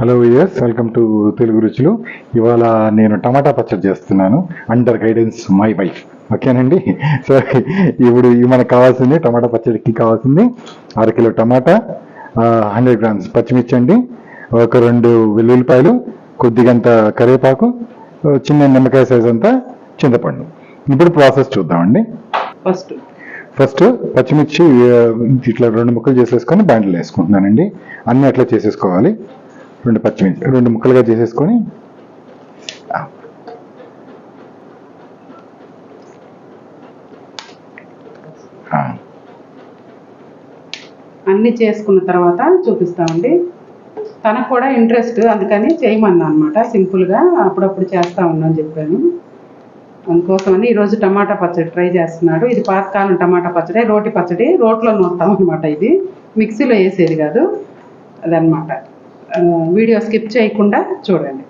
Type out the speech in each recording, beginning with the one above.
Hello viewers welcome to Telugu రుచులు ఇవాళ నేను టమాటా పచ్చడి చేస్తున్నాను. అండర్ గైడెన్స్ మై వైఫ్ ఓకేనండి? సో ఇప్పుడు ఇవి మనకు కావాల్సింది టమాటా పచ్చడికి కావాల్సింది అరకిలో టమాటా హండ్రెడ్ గ్రామ్స్ పచ్చిమిర్చి అండి ఒక రెండు వెల్లుల్లిపాయలు కొద్దిగంత కరివేపాకు చిన్న నిమ్మకాయ సైజ్ అంతా చింతపండు. ఇప్పుడు ప్రాసెస్ చూద్దామండి. ఫస్ట్ ఫస్ట్ పచ్చిమిర్చి ఇట్లా రెండు ముక్కలు చేసేసుకొని బాండిలో వేసుకుంటున్నానండి. అన్నీ అట్లా చేసేసుకోవాలి. రెండు పచ్చిమిర్చి రెండు ముక్కలుగా చేసేసుకొని అన్ని చేసుకున్న తర్వాత చూపిస్తామండి. తనకు కూడా ఇంట్రెస్ట్ అందుకని చేయమన్నా అనమాట సింపుల్గా అప్పుడప్పుడు చేస్తా ఉన్నాను చెప్పాను. అందుకోసమని ఈరోజు టమాటా పచ్చడి ట్రై చేస్తున్నాడు. ఇది పాతకాలం టమాటా పచ్చడి రోటి పచ్చడి రోట్లో నూరుతాం అనమాట ఇది. మిక్సీలో వేసేది కాదు. అదనమాట వీడియో స్కిప్ చేయకుండా చూడండి.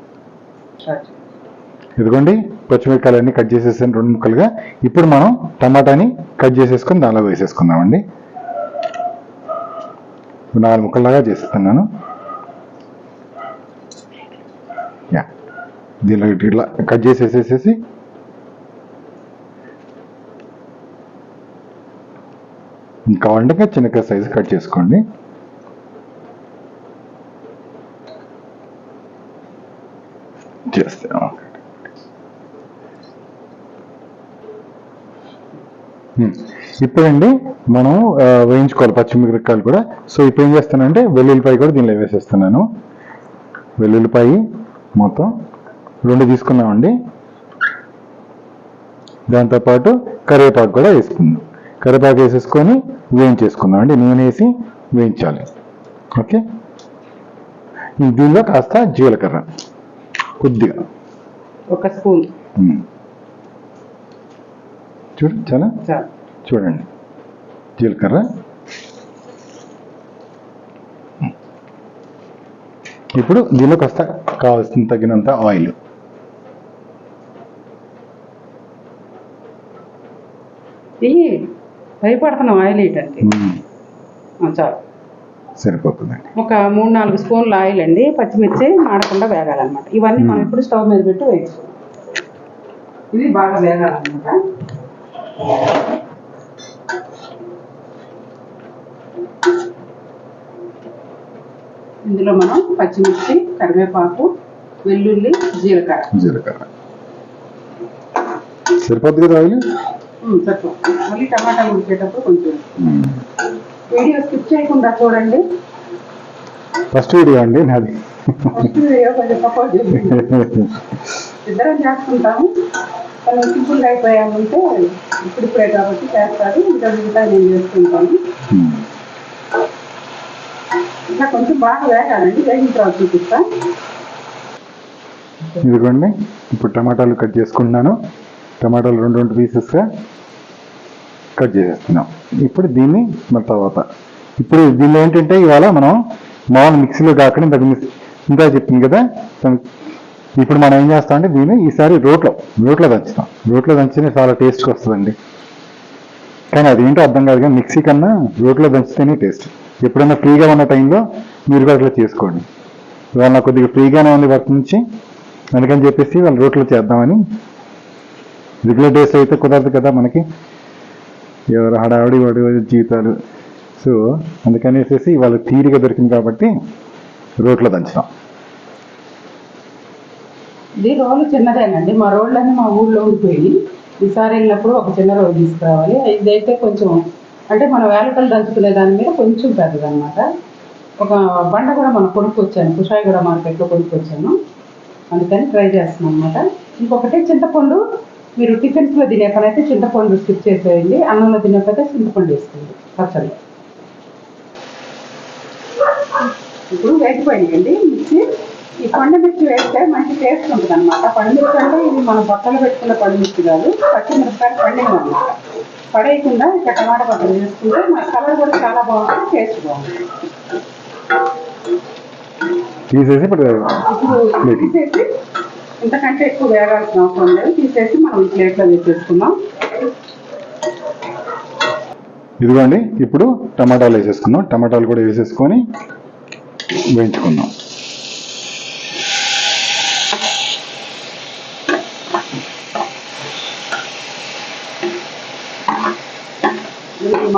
ఇదిగోండి పచ్చిమిరకాయలన్నీ కట్ చేసేసాను రెండు ముక్కలుగా. ఇప్పుడు మనం టమాటాని కట్ చేసేసుకొని దానిలో వేసేసుకుందామండి. నాలుగు ముక్కల్లాగా చేసేస్తున్నాను. యా దీనిలో ఇట్లా- ఇట్లా కట్ చేసేసేసేసి కావాలంటే చిన్నగా సైజు కట్ చేసుకోండి చేస్తే ఓకే ఉమ్. ఇప్పుడండి మనం వేయించుకోవాలి పచ్చిమిరపకాయలు కూడా. సో ఇప్పుడు ఏం చేస్తానంటే వెల్లుల్లిపాయ కూడా దీనిలో వేసేస్తున్నాను. వెల్లుల్లిపాయ మొత్తం రెండు తీసుకున్నామండి. దాంతోపాటు కరివేపాకు కూడా వేసుకుందాం. కరివేపాకు వేసేసుకొని వేయించేసుకుందాం అండి నూనె వేసి వేయించాలి. ఓకే? దీనిలో కాస్త జీలకర్ర కొద్దిగా. ఒక స్పూన్. చూడు చాలా చూడండి. జీలకర్ర. ఇప్పుడు దీనిలో కాస్త కావాల్సిన తగినంత ఆయిల్. భయపడుతున్నాం ఆయిల్. ఆ, చాలు. సరిపోతుందండి. ఒక మూడు నాలుగు స్పూన్లు ఆయిల్ అండి. పచ్చిమిర్చి మాడకుండా వేగాలన్నమాట. ఇవన్నీ మనం ఇప్పుడు స్టవ్ మీద పెట్టి వేయించుకోవాలి ఇది బాగా వేగాలన్నమాట. ఇందులో మనం పచ్చిమిర్చి కరివేపాకు వెల్లుల్లి జీలకర్ర. జీలకర్ర. సరిపోద్ది కదా ఆయిల్ సరిపోతుంది. మళ్ళీ టమాటాలు ఉడికేటప్పుడు కొంచెం. వీడియో స్కిప్ చేయకుండా చూడండి. ఫస్ట్ వీడియో అండి నాది. ఫస్ట్ వీడియో కొంచెం సపోర్ట్ చేయండి. ఇద్దరం చేసుకుంటాము కానీ సింపుల్గా అయిపోయామంటే ఇప్పుడిప్పుడే కాబట్టి చేస్తారు. ఇంకా మిగతా నేను చేసుకుంటాను మ్మ్. ఇంకా కొంచెం బాగా వేగాలండి. వేగిన తర్వాత చూపిస్తా. ఇదిగోండి. ఇప్పుడు టమాటాలు కట్ చేసుకుంటున్నాను. టమాటాలు రెండు రెండు పీసెస్గా కట్ చేసేస్తున్నాం. ఇప్పుడు దీన్ని మన తర్వాత. ఇప్పుడు దీనిలో ఏంటంటే ఇవాళ మనం మామూలు మిక్సీలో కాకుండా ఇంతకు మిక్స్ ఇంకా చెప్పింది కదా ఇప్పుడు మనం ఏం చేస్తామంటే దీన్ని ఈసారి రోట్లో రోట్లో దంచుతాం. రోట్లో దంచితే చాలా టేస్ట్గా వస్తుందండి. కానీ అదేంటో అర్థం కాదు కానీ మిక్సీ కన్నా రోట్లో దంచితేనే టేస్ట్ ఎప్పుడైనా ఫ్రీగా ఉన్న టైంలో మీరు కూడా అట్లా చేసుకోండి. వాళ్ళ కొద్దిగా ఫ్రీగానే ఉంది వర్క్ నుంచి. అందుకని చెప్పేసి వాళ్ళు రోట్లో చేద్దామని. రెగ్యులర్ డేస్ అయితే కుదరదు కదా మనకి. ఎవరు హడావిడి వాడి జీవితాలు. సో అందుకనేసేసి వాళ్ళు తీరిగా దొరికింది కాబట్టి రోట్లో దంచుతాం. ఇది రోలు చిన్నదేనండి. మా రోళ్ళన్నీ మా ఊళ్ళో ఉండిపోయి ఈసారి వెళ్ళినప్పుడు ఒక చిన్న రోలు తీసుకురావాలి. ఇదైతే కొంచెం అంటే మన వేలకలు దంచుకునే దాని మీద కొంచెం పెద్దదన్నమాట. ఒక బండ కూడా మనం కొనుక్కొచ్చాను. కుషాయిగూడ మార్కెట్లో కొనుక్కొచ్చాను. అందుకని ట్రై చేస్తున్నాం అనమాట ఇంకొకటి చింతపండు. మీరు టిఫిన్స్లో తినే పని అయితే చింతపండు స్కిప్ చేసేయండి. అన్నంలో తినేపైతే చింతపండు వేసుకోండి. పచ్చడి ఇప్పుడు వేగిపోయిందండి మిక్సీ. ఈ పండు మిర్చి వేస్తే మంచి టేస్ట్ ఉంటుంది అనమాట పండు మిర్చి అంటే ఇది మనం బట్టలు పెట్టుకున్న పండు మిర్చి కాదు పచ్చిమిరపకాయలు పండిన అనమాట పడేయకుండా ఇట్లా టమాటా పచ్చడి చేసుకుంటే మన కలర్ కూడా చాలా బాగుంటుంది టేస్ట్ బాగుంటుంది. తీసేసి ఇప్పుడు ఇప్పుడు తీసేసి ఇంతకంటే ఎక్కువ వేగాల్సిన అవసరం లేదు. తీసేసి మనం ఈ ప్లేట్లో వేసేసుకుందాం. ఇదిగోండి ఇప్పుడు టమాటాలు వేసేసుకుందాం టమాటాలు కూడా వేసేసుకొని వేయించుకుందాం.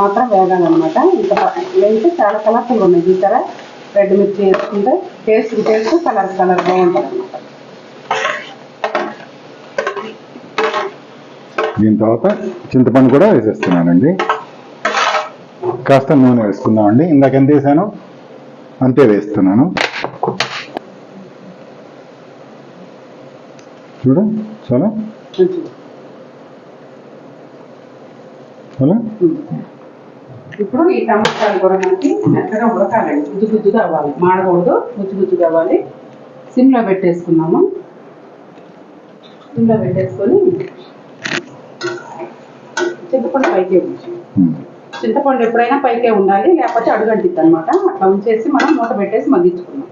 మాత్రం వేగాలన్నమాట. ఇంకా వేస్తే చాలా కలర్ఫుల్ ఉన్నాయి. చూసారా? రెడ్ మిర్చి వేసుకుంటే టేస్ట్ టేస్ట్ కలర్ కలర్ బాగుంటుంది అనమాట దీని తర్వాత చింతపండు కూడా వేసేస్తున్నానండి. కాస్త నూనె వేసుకుందామండి ఇందాక ఎంత వేసాను అంతే వేస్తున్నాను. చూడు చాలా? చాలా? ఇప్పుడు ఈ టమాటాలు కూడా మనకి మెత్తగా ఉడకాలండి. గుజ్జు గుజ్జుగా అవ్వాలి. మాడకూడదు గుజ్జు గుజ్జుగా అవ్వాలి. సిమ్లో పెట్టేసుకున్నాము. సిమ్లో పెట్టేసుకొని చింతపండు పైకే ఉంచి ఉమ్. చింతపండు ఎప్పుడైనా పైకే ఉండాలి లేకపోతే అడుగంటిద్ది అనమాట అట్లా ఉంచేసి మనం మూత పెట్టేసి మగ్గించుకున్నాం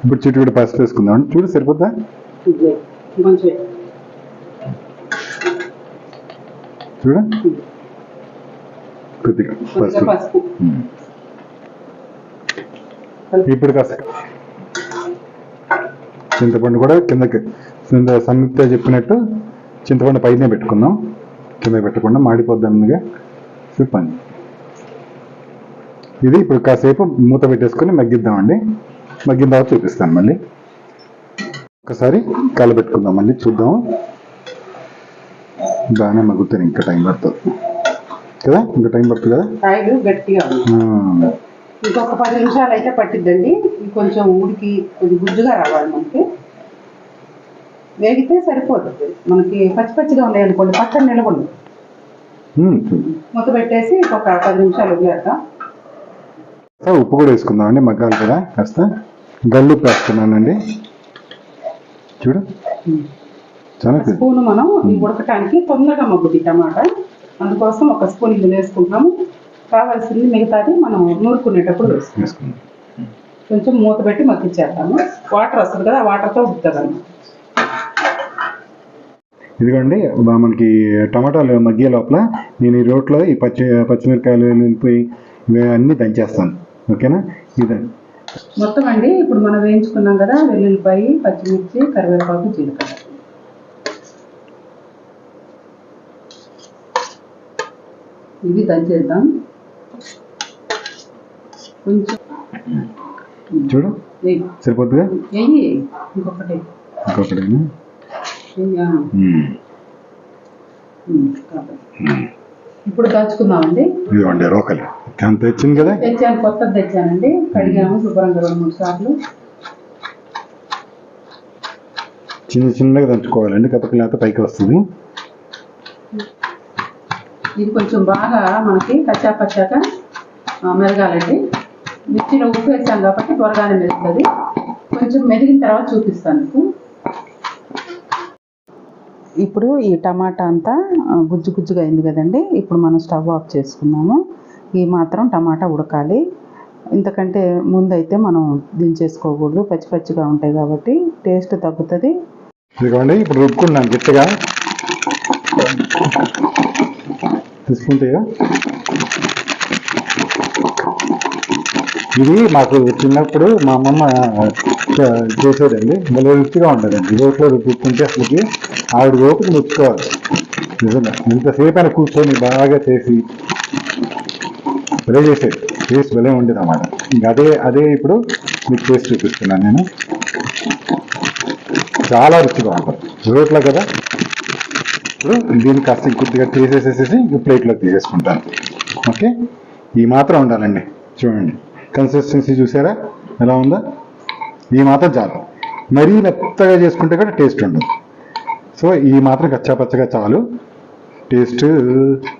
ఇప్పుడు పసుపు వేసుకుందాం. చూడు సరిపోద్దా? కొంచెం చూడు. కొద్దిగా పసుపు. ఉమ్. ఇప్పుడు కాస్త చింతపండు కూడా కిందకి కింద సంయుక్త చెప్పినట్టు చింతపండు పైనే పెట్టుకుందాం. కింద పెట్టకుండా మాడిపోద్దన్నగా చెప్పండి ఇది ఇప్పుడు కాసేపు మూత పెట్టేసుకొని మగ్గిద్దామండి. మగ్గిన తర్వాత చూపిస్తాను మళ్ళీ. ఒకసారి కలబెట్టుకుందాం మళ్ళీ చూద్దాం. బాగానే మగ్గుతాను ఇంకా టైం పడుతుంది. కదా? ఇంకా టైం పడుతుంది కదా? కాయలు గట్టిగా ఇంకొక పది నిమిషాలు అయితే పట్టిద్దండి. ఇది కొంచెం ఉడికి కొంచెం గుజ్జుగా రావాలి మనకి. వేగితే సరిపోతుంది మనకి పచ్చి పచ్చిగా ఉన్నాయి అనుకోండి పక్కన నిలబడి ఉమ్, చూడు. మూత పెట్టేసి ఒక పది నిమిషాలు కాస్త ఉప్పు కూడా వేసుకుందామండి మగ్గాలి కదా కాస్త. గల్లు ఉప్పు వేస్తున్నానండి. చూడు. చాలా. స్పూన్ మనం ఈ ఉడకటానికి తొందరగా మగ్గుద్ది టమాటా. అందుకోసం ఒక స్పూన్ ఇందులో వేసుకుంటాము కావాల్సింది మిగతాది మనం నూరుకునేటప్పుడు వేసుకుంటాం కొంచెం మూత పెట్టి మగ్గిచ్చేస్తాము వాటర్ వస్తుంది కదా ఆ వాటర్తో ఉడుతుంది అన్నమాట ఇదిగోండి మనకి టమాటాలు మగ్గే లోపల నేను ఈ రోట్లో ఈ పచ్చి పచ్చిమిరకాయలు వెళ్ళిపోయి అన్నీ దంచేస్తాను. ఓకేనా? ఇది మొత్తం అండి ఇప్పుడు మనం వేయించుకున్నాం కదా వెల్లుల్లిపాయ పచ్చిమిర్చి కరివేపాకు జీలకర్ర. ఇవి దంచేద్దాం కొంచెం చూడు. సరిపోతుందిగా? వెయ్యి ఇంకొకటి. కాబట్టి. ఇప్పుడు దంచుకుందామండి. ఇదిగోండి రోకలి. అంత వచ్చింది కదా? తెచ్చాను కొత్తది తెచ్చానండి. కడిగాము శుభ్రంగా రెండు మూడు సార్లు. చిన్న చిన్నగా దంచుకోవాలండి కథకు లేకపోతే పైకి వస్తుంది. ఇది కొంచెం బాగా మనకి కచ్చా పచ్చాక మెరగాలండి. మిర్చిలో ఉప్పు వేసాం కాబట్టి త్వరగానే మెరుగుతుంది కొంచెం మెరిగిన తర్వాత చూపిస్తాను మీకు. ఇప్పుడు ఈ టమాటా అంతా గుజ్జు గుజ్జుగా అయింది కదండి. ఇప్పుడు మనం స్టవ్ ఆఫ్ చేసుకున్నాము. ఈ మాత్రం టమాటా ఉడకాలి. ఇంతకంటే ముందైతే మనం దించేసుకోకూడదు. పచ్చి పచ్చిగా ఉంటాయి కాబట్టి టేస్ట్ తగ్గుతుంది. ఇదిగోండి ఇప్పుడు రుబ్బుకున్నాను గట్టిగా. తీసుకుంటాయా? ఇది మాకు చిన్నప్పుడు మా అమ్మమ్మ చేసేదండి. భలే రుచిగా ఉండదండి రోట్లో రుచుకుంటే అసలుకి ఆవిడ ఓపిక ముచ్చుకోవాలి. నిజంగా. ఇంతసేపు అయినా కూర్చొని బాగా చేసి భలే చేసేది. టేస్ట్ భలే ఉండేది అన్నమాట. అదే అదే ఇప్పుడు మీకు టేస్ట్ చూపిస్తున్నాను నేను. చాలా రుచిగా ఉంటుంది. రోట్లో కదా ఇప్పుడు దీన్ని కాస్త కొద్దిగా తీసేసేసేసి ప్లేట్లోకి తీసేసుకుంటాను. ఓకే? ఈ మాత్రం ఉండాలండి. చూడండి. కన్సిస్టెన్సీ చూసారా? ఎలా ఉందో? ఈ మాత్రం చాలు. మరీ మెత్తగా చేసుకుంటే కూడా టేస్ట్ ఉండదు. సో ఈ మాత్రం కచ్చాపచ్చగా చాలు. టేస్ట్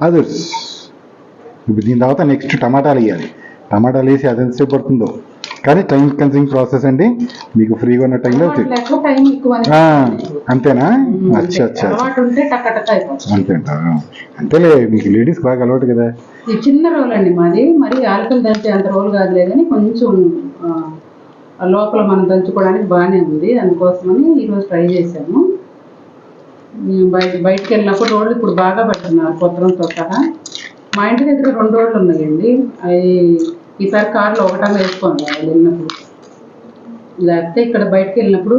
అదర్స్ ఇప్పుడు దీని తర్వాత నెక్స్ట్ టమాటాలు వేయాలి. టమాటాలు వేసి అదెంతసేపు పడుతుందో? కానీ టైం కన్సింగ్ ప్రాసెస్ అండి. మీకు ఫ్రీగా ఉన్న టైంలో అంతేనా? అచ్చా అచ్చా అంతేంట అంతేలే మీకు లేడీస్ బాగా అలవాటు కదా. ఈ చిన్న రోల్ అండి మాది. మరి ఆలుకలు దంచే అంత రోల్ కాదులే కానీ కొంచెం లోపల మనం దంచుకోవడానికి బాగానే ఉంది. అందుకోసమని ఈరోజు ట్రై చేశాను ఉమ్, బయట బయటకు వెళ్ళినప్పుడు రోడ్లు ఇప్పుడు బాగా పెడుతున్నారు కొత్తరంతో సహా. మా ఇంటి దగ్గర రెండు రోడ్లు ఉన్నాయండి. అవి ఈసారి కార్లో ఒకటన్నా వేసుకోండి. వాళ్ళు వెళ్ళినప్పుడు. లేకపోతే ఇక్కడ బయటకు వెళ్ళినప్పుడు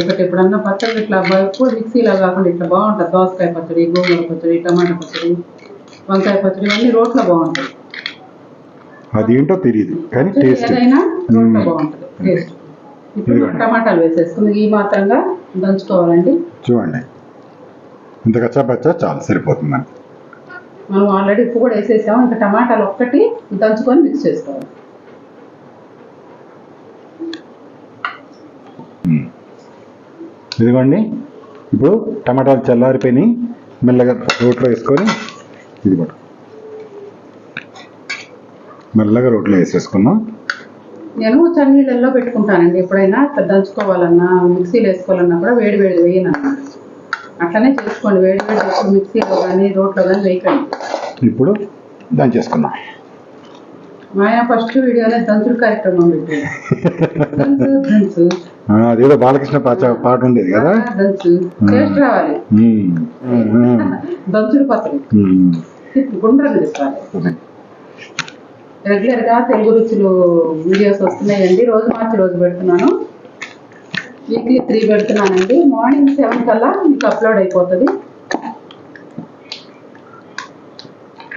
ఒకటి ఎప్పుడన్నా పచ్చడి ఇట్లా ఎక్కువ మిక్సీలా కాకుండా ఇట్లా బాగుంటుంది. దోసకాయ పచ్చడి గోంగూర పచ్చడి టమాటా పచ్చడి వంకాయ పచ్చడి ఇవన్నీ రోట్లో బాగుంటాయి. అదేంటో తెలియదు కానీ టేస్ట్ ఏదైనా రోట్లో. బాగుంటుంది. టేస్ట్ ఇప్పుడు. టమాటాలు వేసేసుకుంది ఈ మాత్రంగా దంచుకోవాలండి. చూడండి. ఇంత కచ్చా పచ్చా చాలు సరిపోతుంది మనకి మనం ఆల్రెడీ ఉప్పు కూడా వేసేసాము ఇంకా టమాటాలు ఒక్కటి దంచుకొని మిక్స్ చేసుకోవాలి. ఇదిగోండి. ఇప్పుడు టమాటాలు చల్లారిపోయినాయి. మెల్లగా రోట్లో వేసుకొని ఇది కూడా మెల్లగా రోట్లో వేసేసుకున్నాం. నేను చన్నీళ్ళల్లో పెట్టుకుంటానండి. ఎప్పుడైనా దంచుకోవాలన్నా మిక్సీలో వేసుకోవాలన్నా కూడా వేడి వేడి వేయను. అన్నమాట. అట్లనే చేసుకోండి. వేడి వేడి మిక్సీలో కానీ రోట్లో కానీ వేయకండి. ఇప్పుడు దంచేసుకున్నాం మాయా ఫస్ట్ వీడియోనే దంచుడు కార్యక్రమం పెట్టి దంచు దంచు ఆ, అదేదో బాలకృష్ణ పాట పాట ఉండేది కదా? టేస్ట్ రావాలి. పచ్చడి ఉమ్. గుండ్రంగా తీసుకోవాలి రెగ్యులర్గా తెలుగు రుచులు వీడియోస్ వస్తున్నాయండి. రోజు మార్చి రోజు పెడుతున్నాను. వీక్లీ త్రీ పెడుతున్నానండి. మార్నింగ్ సెవెన్ కల్లా మీకు అప్లోడ్ అయిపోతుంది.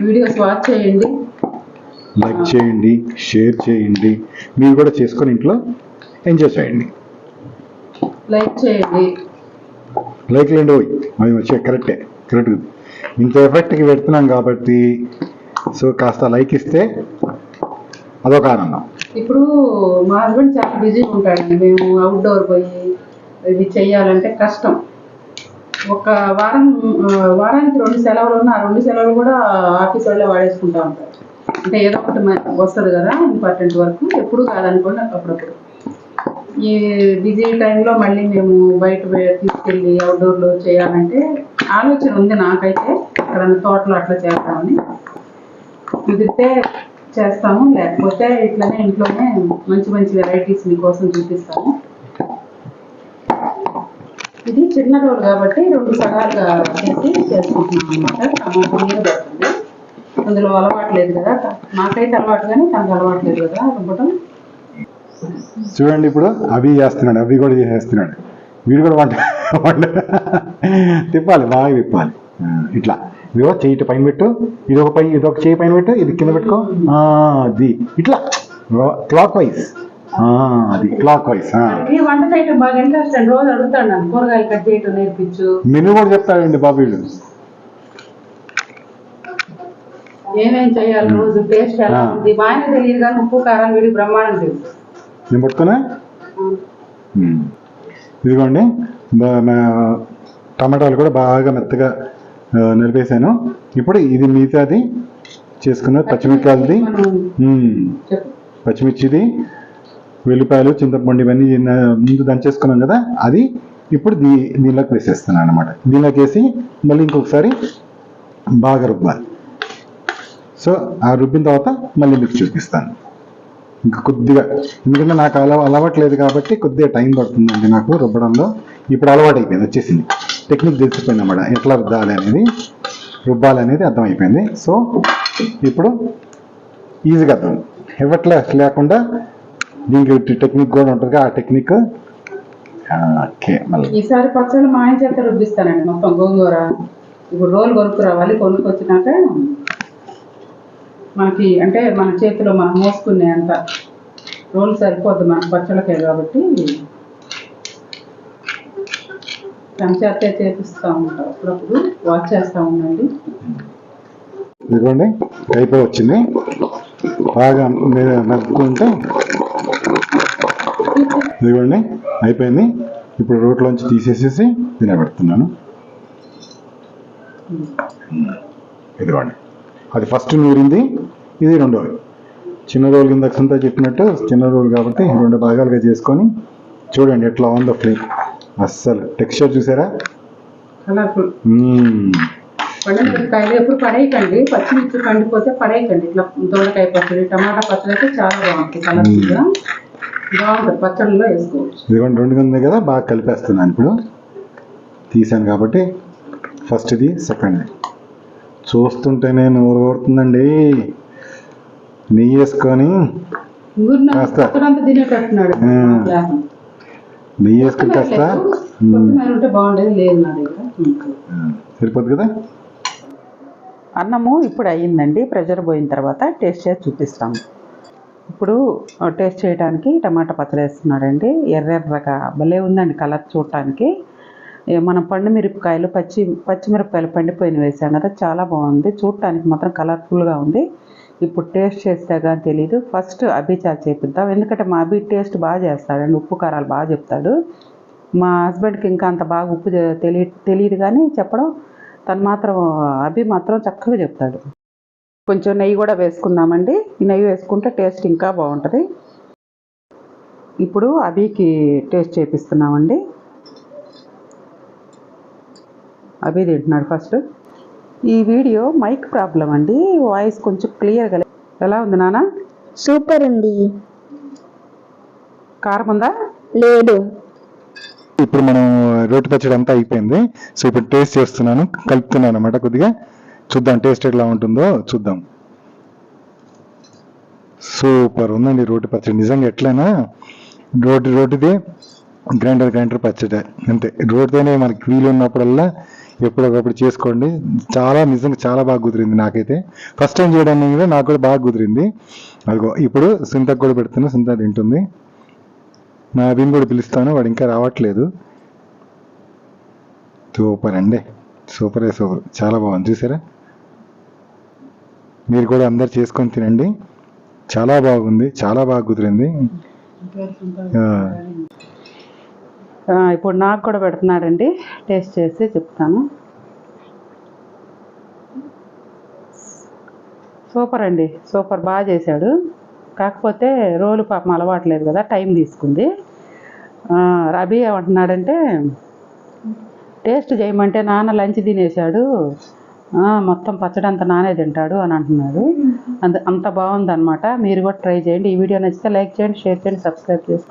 వీడియోస్ వాచ్ చేయండి. లైక్ చేయండి షేర్ చేయండి. మీరు కూడా చేసుకొని ఇంట్లో ఎంజాయ్ చేయండి. లైక్ చేయండి. లైక్ లేండి పోయి అవి వచ్చే కరెక్టే కరెక్ట్ ఇంత ఎఫెక్ట్కి పెడుతున్నాం కాబట్టి సో కాస్త లైక్ ఇస్తే అదొక ఆనందం. ఇప్పుడు మా హస్బెండ్ చాలా బిజీగా ఉంటాడండి. మేము అవుట్డోర్ పోయి ఇవి చెయ్యాలంటే కష్టం. ఒక వారం వారానికి రెండు సెలవులు ఉన్న ఆ రెండు సెలవులు కూడా ఆఫీస్ వాళ్ళే వాడేసుకుంటా ఉంటారు. అంటే ఏదో ఒకటి వస్తుంది కదా ఇంపార్టెంట్ వర్క్ ఎప్పుడు కాదనుకోండి అప్పుడప్పుడు. ఈ బిజీ టైంలో మళ్ళీ మేము బయట తీసుకెళ్ళి అవుట్డోర్లో చేయాలంటే ఆలోచన ఉంది నాకైతే. అక్కడ తోటలో అట్లా చేద్దామని. కుదిరితే చేస్తాము లేకపోతే ఇట్లనే ఇంట్లోనే మంచి మంచి వెరైటీస్ మీకోసం చూపిస్తాము. ఇది చిన్న రోల్ కాబట్టి రెండు సగాలుగా చేసి చేసుకుంటున్నాం అనమాట మీద పడుతుంది. అందులో అలవాటు లేదు కదా. నాకైతే అలవాటు కానీ తనకు అలవాటు లేదు కదా. రుబ్బటం చూడండి ఇప్పుడు అవి చేస్తున్నాడు అవి కూడా చేసేస్తున్నాడు వీడు కూడా వంట వంట. తిప్పాలి బాగా తిప్పాలి. ఇట్లా. ఇదిగో చెయ్యి ఇటు పైన పెట్టు ఇది ఒక పై ఇది ఒక చేయి పైన పెట్టు ఇది కింద పెట్టుకో. అది. ఇట్లా. క్లాక్ వైజ్ అది క్లాక్ వైజ్ మెనూ కూడా చెప్తాడండి బాబు వీళ్ళు. ఏమేం చేయాలి రోజు? టేస్ట్ ఎలా ఆ. ఉంది? మా ఆయన తెలియదు కానీ ఉప్పు కారం వీడి బ్రహ్మాండం తెలుసు. నేను పట్టుకున్నా. ఇదిగోండి టమాటాలు కూడా బాగా మెత్తగా నలిపేశాను ఇప్పుడు ఇది మిగతాది చేసుకున్న పచ్చిమిరకాయలది పచ్చిమిర్చిది వెల్లిపాయలు చింతపండు ఇవన్నీ ముందు దంచేసుకున్నాం కదా అది ఇప్పుడు దీ దీనిలోకి వేసేస్తున్నాను అనమాట దీనిలోకి వేసి మళ్ళీ ఇంకొకసారి బాగా రుబ్బాలి. సో ఆ రుబ్బిన తర్వాత మళ్ళీ మీకు చూపిస్తాను. ఇంకా కొద్దిగా ఎందుకంటే నాకు అలవా అలవాట్లేదు కాబట్టి కొద్దిగా టైం పడుతుందండి నాకు రుబ్బడంలో. ఇప్పుడు అలవాటు అయిపోయింది వచ్చేసింది. టెక్నిక్ తెలిసిపోయింది అన్నమాట. ఎట్లా రుద్దాలి అనేది రుబ్బాలి అనేది అర్థమైపోయింది. సో ఇప్పుడు ఈజీగా అర్థం ఎవట్లా లేకుండా దీనికి టెక్నిక్ కూడా ఉంటుంది ఆ టెక్నిక్ ఓకే మళ్ళీ. ఈసారి పచ్చళ్ళు మా ఆయన చేత రుబ్బిస్తానండి. మొత్తం గోంగూర. ఇప్పుడు రోలు కొనుక్కు రావాలి. కొనుక్కొచ్చినాక మనకి అంటే మన చేతిలో మనం మోసుకునే అంత రోల్ సరిపోద్ది మన పచ్చళ్ళకే కాబట్టి. పంచాయతీ చేపిస్తూ ఉంటాం. అప్పుడప్పుడు వాచ్ చేస్తూ ఉండండి. ఇదిగోండి అయిపోయి వచ్చింది. బాగా మీరు మెదుకుంటే ఇదిగోండి అయిపోయింది. ఇప్పుడు రోట్లోంచి తీసేసేసి తినబెడుతున్నాను ఇదిగోండి. అది ఫస్ట్ నూరింది ఇది రెండోది. చిన్న రోల్ కింద సంతా చెప్పినట్టు చిన్న రోల్ కాబట్టి రెండు భాగాలుగా చేసుకొని చూడండి ఎట్లా ఉందో ఫ్లేమ్ అస్సలు. టెక్స్చర్ చూసారా? కలర్ఫుల్. పండుమిరపకాయలు ఎప్పుడు పడేయకండి. పచ్చిమిర్చి పండిపోతే పడేయకండి. ఇట్లా దొండకాయ పచ్చడి టమాటా పచ్చడి అయితే చాలా బాగుంటుంది కలర్ఫుల్గా. బాగుంటుంది. పచ్చడిలో వేసుకోవచ్చు. ఇదిగోండి రెండు ఉంది కదా? బాగా కలిపేస్తున్నాను ఇప్పుడు. తీసాను కాబట్టి ఫస్ట్ది సెకండ్ది చూస్తుంటేనే నోరు కోరుతుందండి నెయ్యి వేసుకొని కాస్త. నెయ్యి వేసుకుని కాస్త? సరిపోద్ది కదా? అన్నము ఇప్పుడు అయ్యిందండి. ప్రెషర్ పోయిన తర్వాత టేస్ట్ చేసి చూపిస్తాము. ఇప్పుడు టేస్ట్ చేయడానికి టమాటా పచ్చడి వేస్తున్నాడండి. ఎర్రెర్రగా భలే ఉందండి కలర్ చూడటానికి. మనం పండు మిరపకాయలు పచ్చి పచ్చిమిరపకాయలు పండిపోయిన వేసాం కదా చాలా బాగుంది. చూడటానికి మాత్రం కలర్ఫుల్గా ఉంది. ఇప్పుడు టేస్ట్ చేస్తా కానీ తెలియదు ఫస్ట్ అభి చేత చేపిద్దాం. ఎందుకంటే మా అభి టేస్ట్ బాగా చేస్తాడండి ఉప్పు కారాలు బాగా చెప్తాడు. మా హస్బెండ్కి ఇంకా అంత బాగా ఉప్పు తెలియ తెలియదు కానీ చెప్పడం తను మాత్రం అభి మాత్రం చక్కగా చెప్తాడు. కొంచెం నెయ్యి కూడా వేసుకుందామండి. ఈ నెయ్యి వేసుకుంటే టేస్ట్ ఇంకా బాగుంటుంది. ఇప్పుడు అభికి టేస్ట్ చేపిస్తున్నామండి. అభి తింటున్నాడు ఫస్ట్. ఈ వీడియో మైక్ ప్రాబ్లం అండి. వాయిస్ కొంచెం క్లియర్గా ఎలా ఉంది నాన్న? సూపర్ ఉంది. కారం ఉందా? లేదు. ఇప్పుడు మనం రోటి పచ్చడి అంతా అయిపోయింది. సో ఇప్పుడు టేస్ట్ చేస్తున్నాను. కలుపుతున్నాను అనమాట కొద్దిగా. చూద్దాం టేస్ట్ ఎట్లా ఉంటుందో చూద్దాం. సూపర్ ఉందండి రోటి పచ్చడి. నిజంగా ఎట్లయినా రోటి రోటిది గ్రైండర్ గ్రైండర్ పచ్చడి. అంతే. రోటితోనే మనకి వీలు ఉన్నప్పుడల్లా ఎప్పుడొకప్పుడు చేసుకోండి. చాలా నిజంగా చాలా బాగా కుదిరింది నాకైతే. ఫస్ట్ టైం చేయడానికి కూడా నాకు కూడా బాగా కుదిరింది. అదిగో ఇప్పుడు సింతకు కూడా పెడుతున్నా. సింత తింటుంది. నా అభిని కూడా పిలుస్తాను. వాడు ఇంకా రావట్లేదు. సూపర్ అండి. సూపరే సూపర్ చాలా బాగుంది. చూసారా? మీరు కూడా అందరు చేసుకొని తినండి. చాలా బాగుంది. చాలా బాగా కుదిరింది. ఇప్పుడు నాకు కూడా పెడుతున్నాడండి. టేస్ట్ చేసి చెప్తాను. సూపర్ అండి. సూపర్ బాగా చేశాడు. కాకపోతే రోలు పాపం అలవాట్లేదు కదా టైం తీసుకుంది. రబీ ఏమంటున్నాడంటే టేస్ట్ చేయమంటే నాన్న లంచ్ తినేశాడు. మొత్తం పచ్చడి అంతా నానే తింటాడు అని అంటున్నాడు. అంత అంత బాగుందన్నమాట. మీరు కూడా ట్రై చేయండి. ఈ వీడియో నచ్చితే లైక్ చేయండి షేర్ చేయండి సబ్స్క్రైబ్ చేసుకోండి.